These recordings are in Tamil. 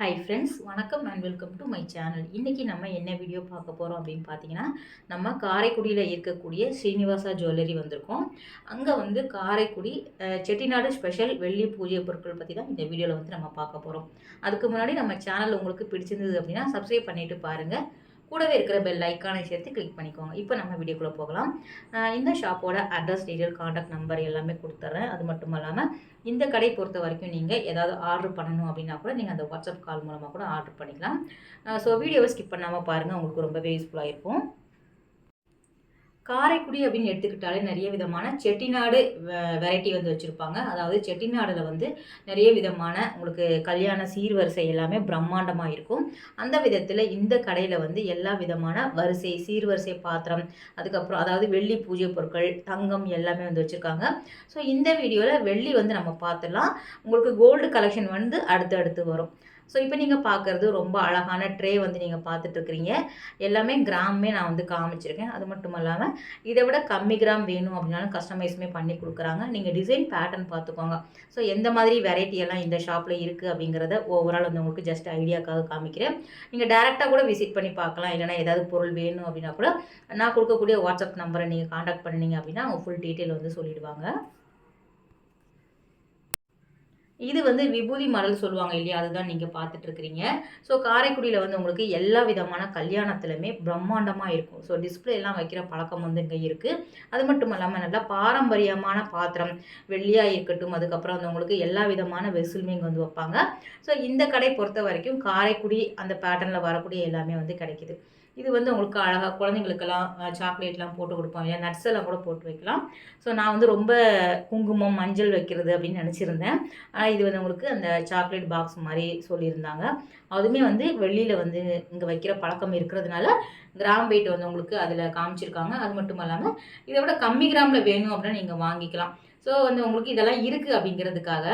ஹாய் ஃப்ரெண்ட்ஸ் வணக்கம் and welcome to my channel இன்றைக்கி நம்ம என்ன வீடியோ பார்க்க போகிறோம் அப்படின்னு பார்த்தீங்கன்னா நம்ம காரைக்குடியில் இருக்கக்கூடிய ஸ்ரீனிவாசா ஜுவல்லரி வந்திருக்கோம். அங்கே வந்து காரைக்குடி செட்டிநாடு ஸ்பெஷல் வெள்ளி பூஜை பொருட்கள் பற்றி தான் இந்த வீடியோவில் வந்து நம்ம பார்க்க போகிறோம் அதுக்கு முன்னாடி நம்ம சேனல் உங்களுக்கு பிடிச்சிருந்தது அப்படின்னா சப்ஸ்கிரைப் பண்ணிவிட்டு பாருங்கள் கூடவே இருக்கிற பெல் ஐக்கானை சேர்த்து கிளிக் பண்ணிக்கோங்க. இப்போ நம்ம வீடியோக்குள்ளே போகலாம். இந்த ஷாப்போட அட்ரஸ் டீட்டெயில் காண்டாக்ட் நம்பர் எல்லாமே கொடுத்துட்றேன் அது மட்டும் இல்லாமல் இந்த கடை பொறுத்த வரைக்கும் நீங்கள் ஏதாவது ஆர்டர் பண்ணணும் அப்படின்னா கூட நீங்கள் அந்த வாட்ஸ்அப் கால் மூலமாக கூட ஆர்டர் பண்ணிக்கலாம். ஸோ வீடியோவை ஸ்கிப் பண்ணாமல் பாருங்கள் உங்களுக்கு ரொம்பவே யூஸ்ஃபுல்லாக இருக்கும். காரைக்குடி அப்படின்னு எடுத்துக்கிட்டாலே நிறைய விதமான செட்டிநாடு வெரைட்டி வந்து வச்சுருப்பாங்க. அதாவது செட்டிநாடில் வந்து நிறைய விதமான உங்களுக்கு கல்யாண சீர்வரிசை எல்லாமே பிரம்மாண்டமாக இருக்கும். அந்த விதத்தில் இந்த கடையில் வந்து எல்லா விதமான வரிசை சீர்வரிசை பாத்திரம் அதுக்கப்புறம் அதாவது வெள்ளி பூஜை பொருட்கள் தங்கம் எல்லாமே வந்து வச்சுருக்காங்க. ஸோ இந்த வீடியோவில் வெள்ளி வந்து நம்ம பார்த்துடலாம் உங்களுக்கு கோல்டு கலெக்ஷன் வந்து அடுத்து அடுத்து வரும். ஸோ இப்போ நீங்கள் பார்க்குறது ரொம்ப அழகான ட்ரே வந்து நீங்கள் பார்த்துட்ருக்குறீங்க எல்லாமே கிராமே நான் வந்து காமிச்சிருக்கேன். அது மட்டும் இல்லாமல் இதை விட கம்மி கிராம் வேணும் அப்படின்னாலும் கஸ்டமைஸுமே பண்ணி கொடுக்குறாங்க. நீங்கள் டிசைன் பேட்டர்ன் பார்த்துக்கோங்க ஸோ எந்த மாதிரி வெரைட்டி எல்லாம் இந்த ஷாப்பில் இருக்குது அப்படிங்கிறத ஓவரால் வந்து உங்களுக்கு ஜஸ்ட் ஐடியாக்காக காமிக்கிறேன். நீங்கள் டேரெக்டாக கூட விசிட் பண்ணி பார்க்கலாம். இல்லைனா ஏதாவது பொருள் வேணும் அப்படின்னா கூட நான் கொடுக்கக்கூடிய வாட்ஸ்அப் நம்பரை நீங்கள் காண்டாக்ட் பண்ணீங்க அப்படின்னா அவங்க ஃபுல் டீட்டெயில் வந்து சொல்லிடுவாங்க. இது வந்து விபூதி மடல் சொல்லுவாங்க இல்லையா? அதுதான் நீங்கள் பார்த்துட்ருக்குறீங்க ஸோ காரைக்குடியில் வந்து உங்களுக்கு எல்லா விதமான கல்யாணத்துலையுமே பிரம்மாண்டமாக இருக்கும். ஸோ டிஸ்பிளேலாம் வைக்கிற பழக்கம் வந்து இங்கே இருக்குது அது மட்டும் இல்லாமல் நல்லா பாரம்பரியமான பாத்திரம் வெள்ளியாக இருக்கட்டும் அதுக்கப்புறம் வந்து உங்களுக்கு எல்லா விதமான வெசிலுமே இங்கே வந்து வைப்பாங்க. ஸோ இந்த கடை பொறுத்த வரைக்கும் காரைக்குடி அந்த பேட்டர்னில் வரக்கூடிய எல்லாமே வந்து கிடைக்கிது. இது வந்து உங்களுக்கு அழகாக குழந்தைங்களுக்கெல்லாம் சாக்லேட்லாம் போட்டு கொடுப்போம் இல்லையா? நட்ஸ் எல்லாம் கூட போட்டு வைக்கலாம். ஸோ நான் வந்து ரொம்ப குங்குமம் மஞ்சள் வைக்கிறது அப்படின்னு நினச்சிருந்தேன். ஆனால் இது வந்து உங்களுக்கு அந்த சாக்லேட் பாக்ஸ் மாதிரி சொல்லியிருந்தாங்க. அதுவுமே வந்து வெளியில் வந்து இங்கே வைக்கிற பழக்கம் இருக்கிறதுனால கிராம் வெயிட் வந்து உங்களுக்கு அதில் காமிச்சிருக்காங்க. அது மட்டும் இல்லாமல் இதை விட கம்மி கிராமில் வேணும் அப்படின்னா நீங்கள் வாங்கிக்கலாம். ஸோ வந்து உங்களுக்கு இதெல்லாம் இருக்குது அப்படிங்கிறதுக்காக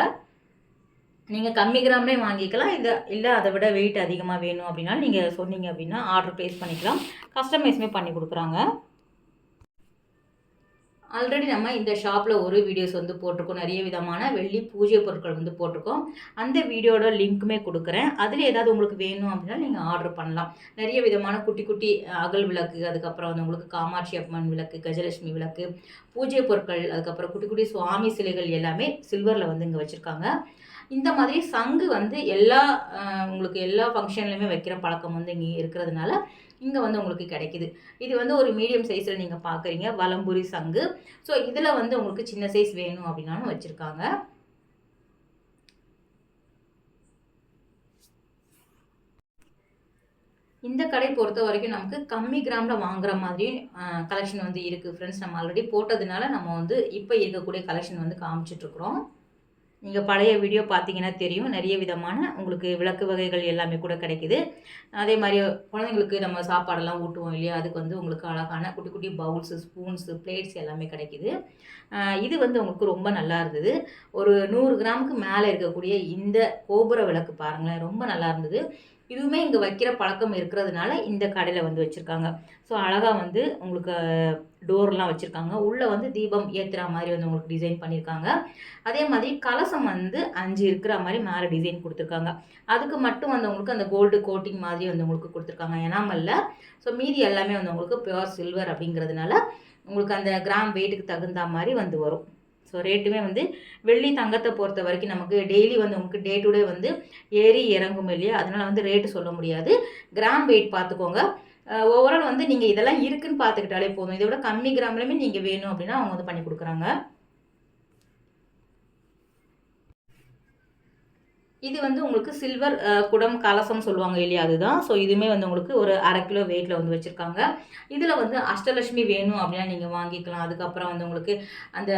நீங்கள் கம்மி கிராம்லேயே வாங்கிக்கலாம். இதை இல்லை அதை விட வெயிட் அதிகமாக வேணும் அப்படின்னா நீங்கள் சொன்னீங்க அப்படின்னா ஆர்டர் ப்ளேஸ் பண்ணிக்கலாம். கஸ்டமைஸுமே பண்ணி கொடுக்குறாங்க. ஆல்ரெடி நம்ம இந்த ஷாப்பில் ஒரு வீடியோஸ் வந்து போட்டிருக்கோம். நிறைய விதமான வெள்ளி பூஜை பொருட்கள் வந்து போட்டிருக்கோம். அந்த வீடியோட லிங்க்குமே கொடுக்குறேன். அதில் ஏதாவது உங்களுக்கு வேணும் அப்படின்னா நீங்கள் ஆர்டர் பண்ணலாம். நிறைய விதமான குட்டி குட்டி அகல் விளக்கு அதுக்கப்புறம் வந்து உங்களுக்கு காமாட்சி அம்மன் விளக்கு கஜலட்சுமி விளக்கு பூஜை பொருட்கள் அதுக்கப்புறம் குட்டி குட்டி சுவாமி சிலைகள் எல்லாமே சில்வரில் வந்து இங்கே வச்சுருக்காங்க. இந்த மாதிரி சங்கு வந்து எல்லா உங்களுக்கு எல்லா ஃபங்க்ஷன்லையுமே வைக்கிற பழக்கம் வந்து இங்கே இருக்கிறதுனால இங்கே வந்து உங்களுக்கு கிடைக்குது. இது வந்து ஒரு மீடியம் சைஸில் நீங்கள் பார்க்குறீங்க வலம்புரி சங்கு. ஸோ இதில் வந்து உங்களுக்கு சின்ன சைஸ் வேணும் அப்படின்னாலும் வச்சுருக்காங்க. இந்த கடை பொறுத்த வரைக்கும் நமக்கு கம்மி கிராமில் வாங்குற மாதிரி கலெக்ஷன் வந்து இருக்குது ஃப்ரெண்ட்ஸ் நம்ம ஆல்ரெடி போட்டதுனால நம்ம வந்து இப்போ இருக்கக்கூடிய கலெக்ஷன் வந்து காமிச்சிட்ருக்குறோம் நீங்கள் பழைய வீடியோ பார்த்தீங்கன்னா தெரியும். நிறைய விதமான உங்களுக்கு விளக்கு வகைகள் எல்லாமே கூட கிடைக்குது. அதே மாதிரி குழந்தைங்களுக்கு நம்ம சாப்பாடெல்லாம் ஊட்டுவோம் இல்லையா? அதுக்கு வந்து உங்களுக்கு அழகான குட்டி குட்டி பவுல்ஸு ஸ்பூன்ஸு பிளேட்ஸ் எல்லாமே கிடைக்குது. இது வந்து உங்களுக்கு ரொம்ப நல்லா இருந்தது. ஒரு நூறு கிராமுக்கு மேலே இருக்கக்கூடிய இந்த கோபுர விளக்கு பாருங்களேன். ரொம்ப நல்லா இருந்தது. இதுவுமே இங்கே வைக்கிற பழக்கம் இருக்கிறதுனால இந்த கடையில் வந்து வச்சுருக்காங்க. ஸோ அழகாக வந்து உங்களுக்கு டோர்லாம் வச்சுருக்காங்க. உள்ளே வந்து தீபம் ஏற்றுற மாதிரி வந்து உங்களுக்கு டிசைன் பண்ணியிருக்காங்க அதே மாதிரி கலசம் வந்து அஞ்சு இருக்கிற மாதிரி மேலே டிசைன் கொடுத்துருக்காங்க. அதுக்கு மட்டும் வந்து உங்களுக்கு அந்த கோல்டு கோட்டிங் மாதிரி வந்து உங்களுக்கு கொடுத்துருக்காங்க. எனாமல்ல. ஸோ மீதி எல்லாமே வந்து உங்களுக்கு பியூர் சில்வர் அப்படிங்கிறதுனால உங்களுக்கு அந்த கிராம் வெயிட்டுக்கு தகுந்த மாதிரி வந்து வரும். ஸோ ரேட்டுமே வந்து வெள்ளி தங்கத்தை பொறுத்த வரைக்கும் நமக்கு டெய்லி வந்து உங்களுக்கு டே டு டே வந்து ஏறி இறங்கும் இல்லையா? அதனால் வந்து ரேட்டு சொல்ல முடியாது. கிராம் வெயிட் பார்த்துக்கோங்க. ஓவரால் வந்து நீங்கள் இதெல்லாம் இருக்குன்னு பார்த்துக்கிட்டாலே போதும். இதை விட கம்மி கிராம்லையுமே நீங்கள் வேணும் அப்படின்னா அவங்க வந்து பண்ணி கொடுக்குறாங்க. இது வந்து உங்களுக்கு சில்வர் குடம் கலசம் சொல்லுவாங்க இல்லையா? அதுதான். ஸோ இதுவுமே வந்து உங்களுக்கு ஒரு அரை கிலோ வெயிட்டில் வந்து வச்சுருக்காங்க. இதில் வந்து அஷ்டலட்சுமி வேணும் அப்படின்னா நீங்கள் வாங்கிக்கலாம். அதுக்கப்புறம் வந்து உங்களுக்கு அந்த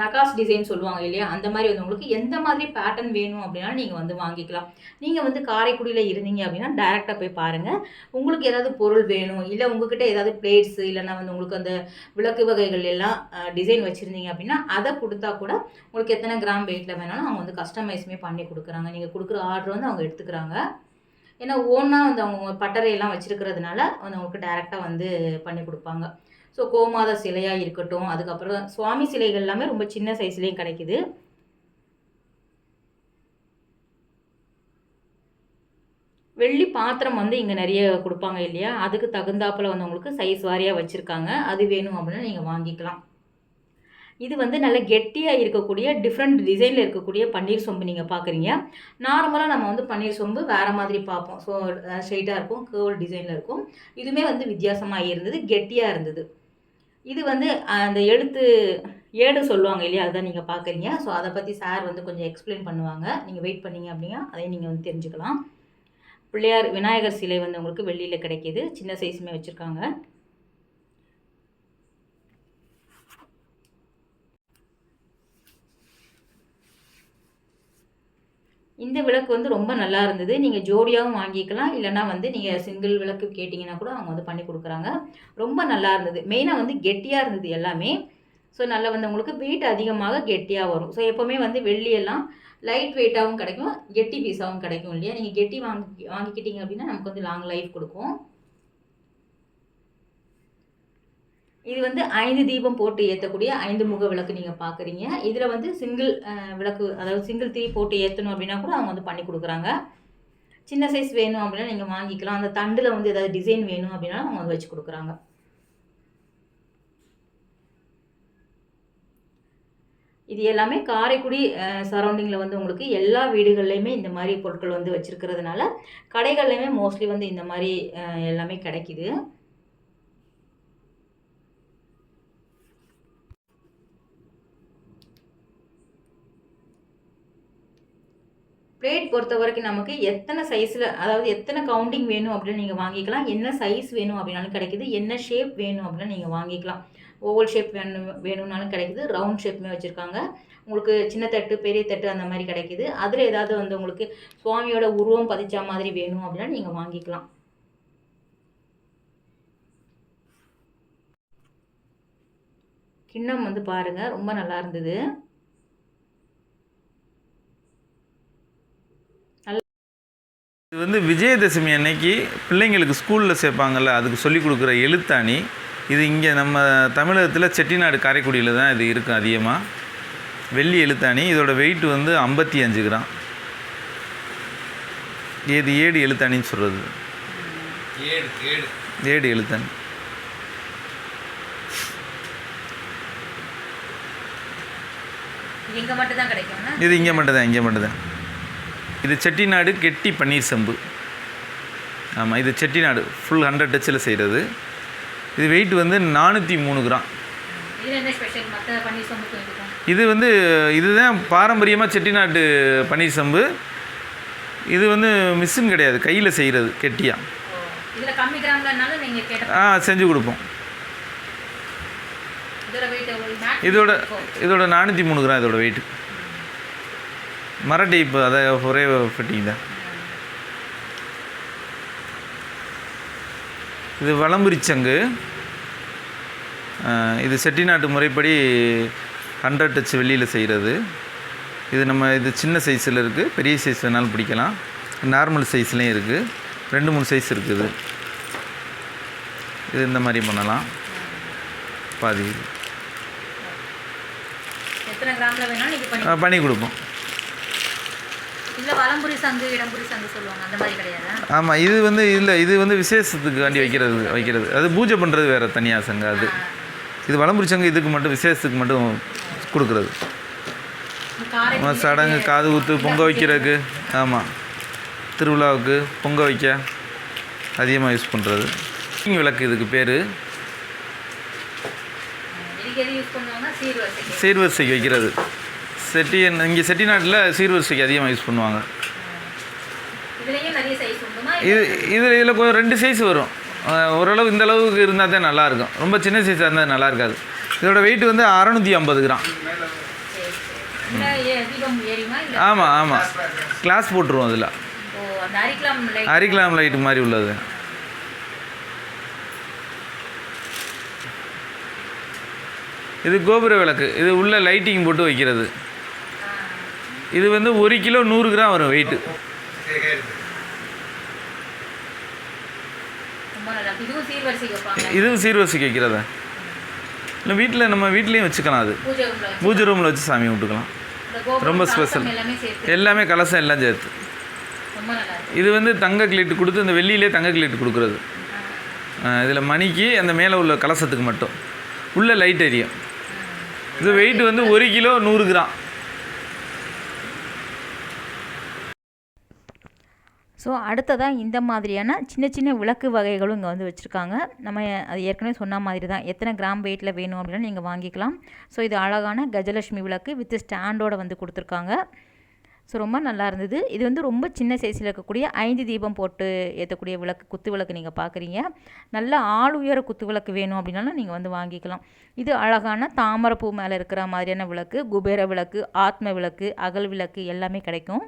நகாஸ் டிசைன் சொல்லுவாங்க இல்லையா? அந்த மாதிரி வந்து உங்களுக்கு எந்த மாதிரி பேட்டர்ன் வேணும் அப்படின்னா நீங்கள் வந்து வாங்கிக்கலாம். நீங்கள் வந்து காரைக்குடியில் இருந்தீங்க அப்படின்னா டேரெக்டாக போய் பாருங்கள் உங்களுக்கு ஏதாவது பொருள் வேணும் இல்லை உங்ககிட்ட ஏதாவது பிளேட்ஸ் இல்லைன்னா வந்து உங்களுக்கு அந்த விளக்கு வகைகள் எல்லாம் டிசைன் வச்சுருந்தீங்க அப்படின்னா அதை கொடுத்தா கூட உங்களுக்கு எத்தனை கிராம் வெயிட்டில் வேணாலும் அவங்க வந்து கஸ்டமைஸுமே பண்ணி கொடுக்குறாங்க. நீங்கள் கொடுக்குற ஆர்டர் வந்து அவங்க எடுத்துக்கிறாங்க. ஏன்னா ஓனாக வந்து அவங்க பட்டறையெல்லாம் வச்சுருக்கிறதுனால வந்து உங்களுக்கு டேரெக்டாக வந்து பண்ணி கொடுப்பாங்க. ஸோ கோமாத சிலையாக இருக்கட்டும். அதுக்கப்புறம் சுவாமி சிலைகள் எல்லாமே ரொம்ப சின்ன சைஸ்லேயும் கிடைக்குது. வெள்ளி பாத்திரம் வந்து இங்கே நிறைய கொடுப்பாங்க இல்லையா? அதுக்கு தகுந்தாப்பில் வந்து உங்களுக்கு சைஸ் வாரியாக வச்சுருக்காங்க. அது வேணும் அப்படின்னா நீங்கள் வாங்கிக்கலாம். இது வந்து நல்ல கெட்டியாக இருக்கக்கூடிய டிஃப்ரெண்ட் டிசைனில் இருக்கக்கூடிய பன்னீர் சொம்பு நீங்கள் பார்க்குறீங்க நார்மலாக நம்ம வந்து பன்னீர் சொம்பு வேறு மாதிரி பார்ப்போம். ஸோ ஸ்ட்ரெயிட்டாக இருக்கும் கேர்வ் டிசைனில் இருக்கும். இதுவுமே வந்து வித்தியாசமாக இருந்தது கெட்டியாக இருந்தது. இது வந்து அந்த எழுத்து ஏடு சொல்லுவாங்க இல்லையா? அதுதான் நீங்கள் பார்க்குறீங்க ஸோ அதை பற்றி சார் வந்து கொஞ்சம் எக்ஸ்பிளைன் பண்ணுவாங்க. நீங்கள் வெயிட் பண்ணீங்க அப்படின்னா அதையும் நீங்கள் வந்து தெரிஞ்சுக்கலாம். பிள்ளையார் விநாயகர் சிலை வந்து உங்களுக்கு வெள்ளியில் கிடைக்கிது. சின்ன சைஸுமே வச்சுருக்காங்க. இந்த விளக்கு வந்து ரொம்ப நல்லா இருந்தது. நீங்கள் ஜோடியாகவும் வாங்கிக்கலாம். இல்லைனா வந்து நீங்கள் சிங்கிள் விளக்கு கேட்டிங்கன்னா கூட அவங்க வந்து பண்ணி கொடுக்குறாங்க. ரொம்ப நல்லா இருந்தது. மெயினாக வந்து கெட்டியாக இருந்தது எல்லாமே. ஸோ நல்லா வந்து உங்களுக்கு வெயிட் அதிகமாக கெட்டியாக வரும். ஸோ எப்போவுமே வந்து வெள்ளியெல்லாம் லைட் வெயிட்டாகவும் கிடைக்கும். கெட்டி பீஸாகவும் கிடைக்கும் இல்லையா? நீங்கள் கெட்டி வாங்கி வாங்கிக்கிட்டீங்க அப்படின்னா நமக்கு வந்து லாங் லைஃப் கொடுக்கும். இது வந்து ஐந்து தீபம் போட்டு ஏற்றக்கூடிய ஐந்து முக விளக்கு நீங்கள் பார்க்குறீங்க இதில் வந்து சிங்கிள் விளக்கு அதாவது சிங்கிள் தீ போட்டு ஏற்றணும் அப்படின்னா கூட அவங்க வந்து பண்ணி கொடுக்குறாங்க. சின்ன சைஸ் வேணும் அப்படின்னா நீங்கள் வாங்கிக்கலாம். அந்த தண்டில் வந்து ஏதாவது டிசைன் வேணும் அப்படின்னா அவங்க வந்து வச்சு கொடுக்குறாங்க. இது எல்லாமே காரைக்குடி சரௌண்டிங்கில் வந்து உங்களுக்கு எல்லா வீடுகள்லையுமே இந்த மாதிரி பொருட்கள் வந்து வச்சுருக்கிறதுனால கடைகள்லையுமே மோஸ்ட்லி வந்து இந்த மாதிரி எல்லாமே கிடைக்கிது. பிளேட் பொறுத்த வரைக்கும் நமக்கு எத்தனை சைஸில் அதாவது எத்தனை கவுண்டிங் வேணும் அப்படின்னு நீங்கள் வாங்கிக்கலாம். என்ன சைஸ் வேணும் அப்படின்னாலும் கிடைக்குது. என்ன ஷேப் வேணும் அப்படின்னு நீங்கள் வாங்கிக்கலாம். ஓவல் ஷேப் வேணும் வேணும்னாலும் கிடைக்குது. ரவுண்ட் ஷேப்புமே வச்சுருக்காங்க. உங்களுக்கு சின்ன தட்டு பெரிய தட்டு அந்த மாதிரி கிடைக்குது. அதில் ஏதாவது வந்து உங்களுக்கு சுவாமியோட உருவம் பதிச்ச மாதிரி வேணும் அப்படின்னா நீங்கள் வாங்கிக்கலாம். கிண்ணம் வந்து பாருங்கள் ரொம்ப நல்லா இருந்தது. இது வந்து விஜயதசமி அன்னைக்கு பிள்ளைங்களுக்கு ஸ்கூலில் சேர்ப்பாங்கல்ல அதுக்கு சொல்லி கொடுக்குற எழுத்தாணி. இது இங்கே நம்ம தமிழகத்தில் செட்டிநாடு காரைக்குடியில் தான் இது இருக்கும் அதிகமாக வெள்ளி எழுத்தாணி இதோட வெயிட் வந்து ஐம்பத்தி அஞ்சு கிராம். ஏது ஏடு எழுத்தாணின்னு சொல்கிறது ஏடு ஏடு. ஏடு எழுத்தாணி. இங்கே மட்டும் தான் கிடைக்கும்னா இது இங்கே மட்டும்தான் இங்கே மட்டும்தான். இது செட்டிநாடு கெட்டி பன்னீர் செம்பு ஆமாம் இது செட்டிநாடு. ஃபுல் ஹண்ட்ரட் டச்சில் செய்கிறது இது வெயிட் வந்து நானூற்றி மூணு கிராம். இது வந்து இதுதான் பாரம்பரியமாக செட்டிநாட்டு பன்னீர் சம்பு இது வந்து மிஷின் கிடையாது. கையில் செய்கிறது கெட்டியாக ஆ செஞ்சு கொடுப்போம். இதோட இதோட நானூற்றி மூணு கிராம் இதோட வெயிட் மர டைப்பு அதை ஒரே ஃபிட்டிங் தான். இது வலம்புரி சங்கு. ஆ, இது செட்டிநாட்டு முறைப்படி ஹண்ட்ரட் டச் வெள்ளியில் செய்கிறது இது நம்ம இது சின்ன சைஸில் இருக்குது பெரிய சைஸ் வேணாலும் பிடிக்கலாம். நார்மல் சைஸ்லேயும் இருக்குது ரெண்டு மூணு சைஸ் இருக்குது. இது இந்த மாதிரி பண்ணலாம். பாதி. பண்ணி கொடுப்போம் இல்லை வலம்புரி சங்கு இடம்புரி சங்கு சொல்லுவாங்க அந்த மாதிரி கிடையாது ஆமாம் இது வந்து இல்லை இது வந்து விசேஷத்துக்கு வேண்டி வைக்கிறது வைக்கிறது. அது பூஜை பண்ணுறது வேறு தனியாக சங்கம் அது. இது வலம்புரி சங்கம் இதுக்கு மட்டும் விசேஷத்துக்கு மட்டும் கொடுக்குறது. சடங்கு காது குத்து பொங்க வைக்கிறதுக்கு ஆமாம் திருவிழாவுக்கு பொங்க வைக்க அதிகமாக யூஸ் பண்ணுறது விளக்கு இதுக்கு பேர். சீர்வரிசைக்கு வைக்கிறது. செட்டி இங்கே செட்டிநாட்டில் சீர்வரிசைக்கு அதிகமாக யூஸ் பண்ணுவாங்க. இது இதில் இதில் கொஞ்சம் ரெண்டு சைஸ் வரும். ஓரளவு இந்த அளவுக்கு இருந்தால் தான் நல்லாயிருக்கும் ரொம்ப சின்ன சைஸாக இருந்தால் நல்லா இருக்காது. இதோட வெயிட் வந்து அறநூற்றி ஐம்பது கிராம். ஆமாம் ஆமாம் கிளாஸ் போட்டுருவோம் அதில். அரிக்கலாம் லைட் மாதிரி உள்ளது. இது கோபுர விளக்கு. இது உள்ள லைட்டிங் போட்டு வைக்கிறது. இது வந்து ஒரு கிலோ நூறு கிராம் வரும் வெயிட்டு. இதுவும் சீர்வரிசைக்கு வைக்கிறதா? இல்லை வீட்டில் நம்ம வீட்லேயும் வச்சுக்கலாம் அது. பூஜை ரூமில் வச்சு சாமி கோபுரம் ரொம்ப special. எல்லாமே கலசம் எல்லாம் சேர்த்து. இது வந்து தங்க கிளீட்டு கொடுத்து இந்த வெள்ளியிலே தங்க கிளீட்டு கொடுக்குறது. இதில் மணிக்கு அந்த மேலே உள்ள கலசத்துக்கு மட்டும். உள்ள லைட் எரியும். இது வெயிட் வந்து ஒரு கிலோ நூறு கிராம். ஸோ அடுத்ததாக இந்த மாதிரியான சின்ன சின்ன விளக்கு வகைகளும் இங்கே வந்து வச்சுருக்காங்க. நம்ம அது ஏற்கனவே சொன்ன மாதிரி தான் எத்தனை கிராம் வெயிட்டில் வேணும் அப்படின்னு நீங்கள் வாங்கிக்கலாம். ஸோ இது அழகான கஜலட்சுமி விளக்கு வித் ஸ்டாண்டோட வந்து கொடுத்துருக்காங்க. ஸோ ரொம்ப நல்லா இருந்தது. இது வந்து ரொம்ப சின்ன சைஸில் இருக்கக்கூடிய ஐந்து தீபம் போட்டு ஏற்றக்கூடிய விளக்கு குத்து விளக்கு நீங்கள் பார்க்குறீங்க நல்ல ஆள் உயர குத்து விளக்கு வேணும் அப்படின்னாலும் நீங்கள் வந்து வாங்கிக்கலாம். இது அழகான தாமரைப்பூ மேலே இருக்கிற மாதிரியான விளக்கு குபேர விளக்கு ஆத்ம விளக்கு அகல் விளக்கு எல்லாமே கிடைக்கும்.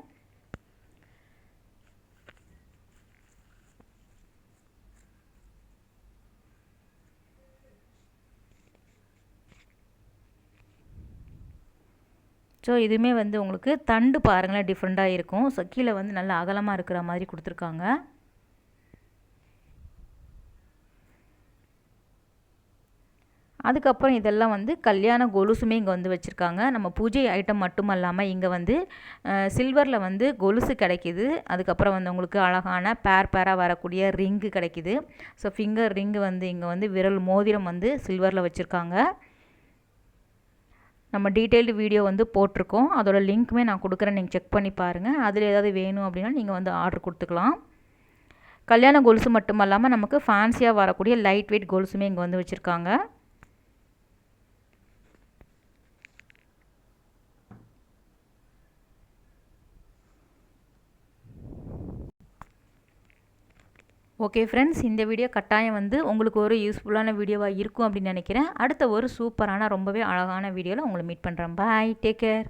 ஸோ இதுவுமே வந்து உங்களுக்கு தண்டு பாருங்களேன் டிஃப்ரெண்ட்டாக இருக்கும். ஸோ கீழே வந்து நல்லா அகலமாக இருக்கிற மாதிரி கொடுத்துருக்காங்க. அதுக்கப்புறம் இதெல்லாம் வந்து கல்யாண கொலுசுமே இங்கே வந்து வச்சுருக்காங்க. நம்ம பூஜை ஐட்டம் மட்டும் இல்லாமல் இங்கே வந்து சில்வரில் வந்து கொலுசு கிடைக்கிது. அதுக்கப்புறம் வந்து உங்களுக்கு அழகான பேர் பேராக வரக்கூடிய ரிங்கு கிடைக்கிது. ஸோ ஃபிங்கர் ரிங்கு வந்து இங்கே வந்து விரல் மோதிரம் வந்து சில்வரில் வச்சுருக்காங்க. நம்ம டீட்டெயில்டு வீடியோ வந்து போட்டிருக்கோம். அதோடய லிங்க்குமே நான் கொடுக்குறேன். நீங்கள் செக் பண்ணி பாருங்கள் அதில் ஏதாவது வேணும் அப்படின்னா நீங்கள் வந்து ஆர்டர் கொடுத்துக்கலாம். கல்யாண கொலுசு மட்டுமல்லாமல் நமக்கு ஃபேன்சியாக வரக்கூடிய லைட் வெயிட் கொலுசுமே இங்கே வந்து வச்சுருக்காங்க. ஓகே ஃப்ரெண்ட்ஸ் இந்த வீடியோ கட்டாயம் வந்து உங்களுக்கு ஒரு யூஸ்ஃபுல்லான வீடியோவாக இருக்கும் அப்படின்னு நினைக்கிறேன். அடுத்த ஒரு சூப்பரான ரொம்பவே அழகான வீடியோவில் உங்களை மீட் பண்ணுறேன் பாய் டேக் கேர்